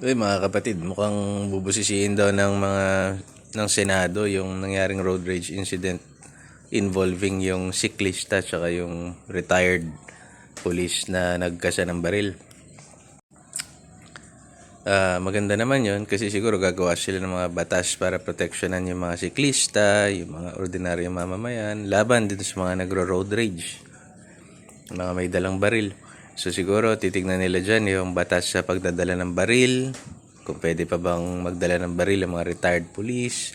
Uy, mga kapatid, mukhang bubusisiin daw ng mga ng Senado yung nangyaring road rage incident involving yung siklista tsaka yung retired police na nagkasa ng baril. Ah, maganda naman yun kasi siguro gagawa sila ng mga batas para proteksyonan yung mga siklista, yung mga ordinaryong mamamayan, laban dito sa mga nagro-road rage mga may dalang baril. So siguro titignan nila dyan yung batas sa pagdadala ng baril, kung pwede pa bang magdala ng baril ang mga retired police.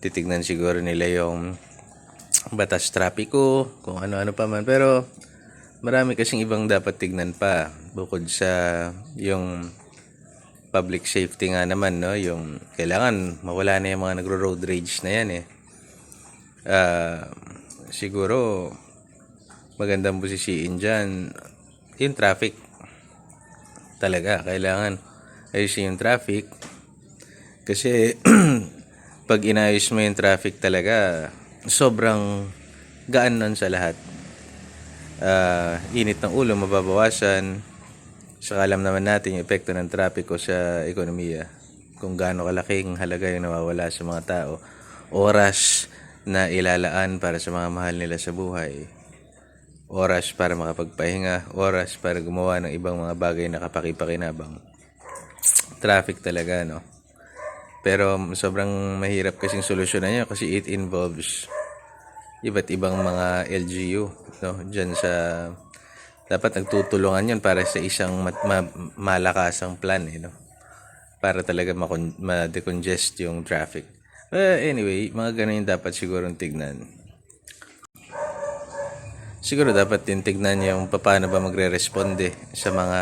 Titignan siguro nila yung batas trapiko, kung ano-ano pa man. Pero marami kasing ibang dapat tignan pa bukod sa yung public safety nga naman, no? Yung kailangan mawala na yung mga nagro-road rage na yan eh. Ah, siguro magandang busisiin dyan yung traffic. Talaga kailangan ayusin yung traffic. Kasi pag inayos mo yung traffic talaga sobrang gaan nun sa lahat. Ah, init ng ulo mababawasan. Saka alam naman natin yung epekto ng trapiko sa ekonomiya. Kung gaano kalaking halaga yung nawawala sa mga tao oras na ilalaan para sa mga mahal nila sa buhay oras para makapagpahinga, oras para gumawa ng ibang mga bagay na kapakipakinabang. Traffic talaga, no? Pero sobrang mahirap kasing solusyonan niya kasi it involves iba't ibang mga LGU, no? Diyan sa dapat nagtutulungan 'yon para sa isang mat- ma- malakasang plan, eh, no? Para talaga ma-decongest yung traffic. Eh, anyway, mga ganun yung dapat sigurong tignan. Siguro dapat din tignan yung paano ba magre-responde sa mga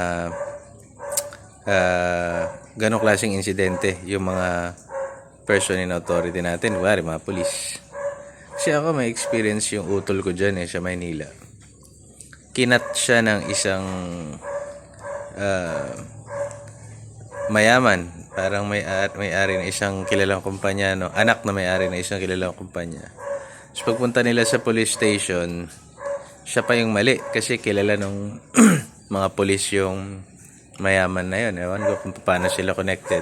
ah ganong klaseng insidente yung mga person in authority natin, wari mga polis. Kasi ako may experience yung utol ko dyan eh, sa Maynila. Kinat siya ng isang ah, mayaman, parang may may-ari ng isang kilalang kumpanya, no? anak na may-ari ng isang kilalang kumpanya. So pagpunta nila sa police station, siya pa yung mali kasi kilala nung mga polis yung mayaman na yun. Ewan ko kung paano sila connected.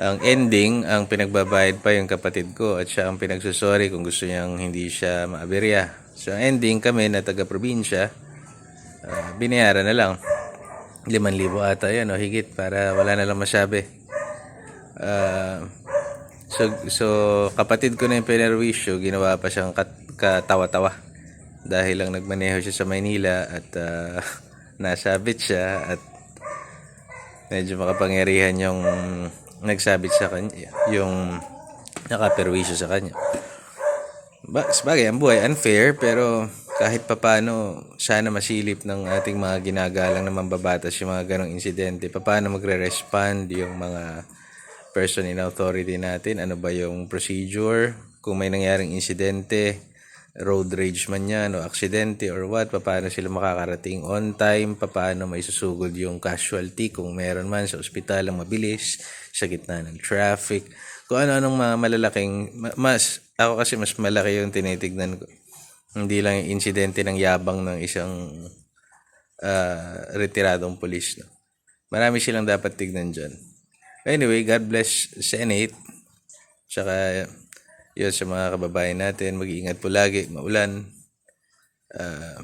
Ang ending, ang pinagbabayad pa yung kapatid ko at siya ang pinagsusorry kung gusto niyang hindi siya maaberya. So ang ending kami na taga-probinsya, ah, binayaran na lang. 5,000 ata yan o higit para wala na lang masabi. Ah, so, so kapatid ko na yung pinerwisyo, ginawa pa siyang kat, katawa-tawa dahil lang nagmaneho siya sa Maynila at ah, nasabit siya at medyo makapangyarihan yung nagsabit sa kanya, yung nakaperwisyo sa kanya. Ba, sabagay, ang buhay unfair pero kahit papano sana masilip ng ating mga ginagalang na mambabatas yung mga ganong insidente. Paano magre-respond yung mga person in authority natin? Ano ba yung procedure? Kung may nangyaring insidente, road rage man yan o aksidente or what, paano sila makakarating on time, paano may susugod yung casualty kung meron man sa ospital ang mabilis, sa gitna ng traffic, kung ano-anong mga malalaking, ma- mas, ako kasi mas malaki yung tinitignan ko. Hindi lang yung insidente ng yabang ng isang ah, retiradong polis. No? Marami silang dapat tignan dyan. Anyway, God bless Senate. Tsaka yun sa mga kababayan natin, mag-iingat po lagi, maulan. Ah,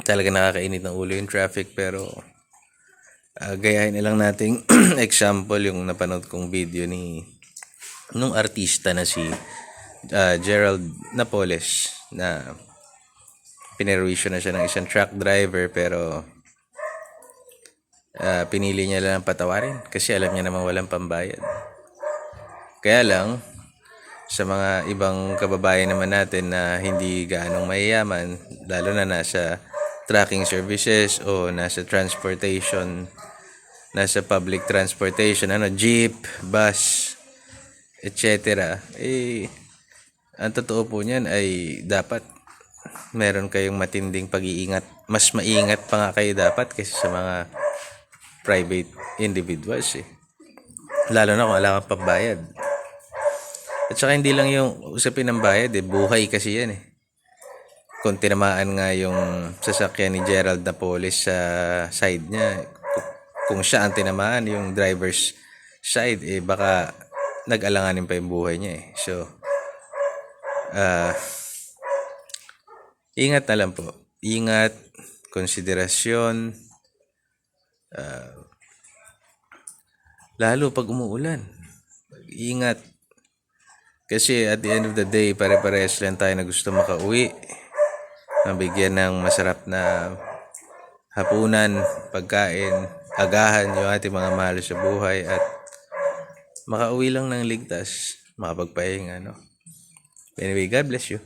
talaga nakakainit ng ulo yung traffic pero ah, gayahin na lang nating example yung napanood kong video ni nung artista na si ah, Gerald Napoles na pinerwisyo na siya ng isang truck driver pero ah, pinili niya lang patawarin kasi alam niya naman walang pambayad. Kaya lang, sa mga ibang kababayan naman natin na hindi gaanong mayayaman, lalo na nasa tracking services o nasa transportation, nasa public transportation, ano, jeep, bus, etc. Eh, ang totoo po niyan ay dapat meron kayong matinding pag-iingat. Mas maingat pa nga kayo dapat kaysa sa mga private individuals eh. Lalo na kung wala kang pambayad. At saka hindi lang yung usapin ng bayad eh, buhay kasi yan eh. Kung tinamaan nga yung sasakyan ni Gerald Napoles sa side niya, kung siya ang tinamaan, yung driver's side, eh baka nag-alanganin pa yung buhay niya eh. So, ah, ingat na lang po. Ingat, konsiderasyon, ah, lalo pag umuulan. Ingat. Kasi at the end of the day, pare-parehas lang tayo na gusto makauwi. Mabigyan ng masarap na hapunan, pagkain, agahan yung ating mga mahal sa buhay at makauwi lang ng ligtas, makapagpahinga, no? Anyway, God bless you.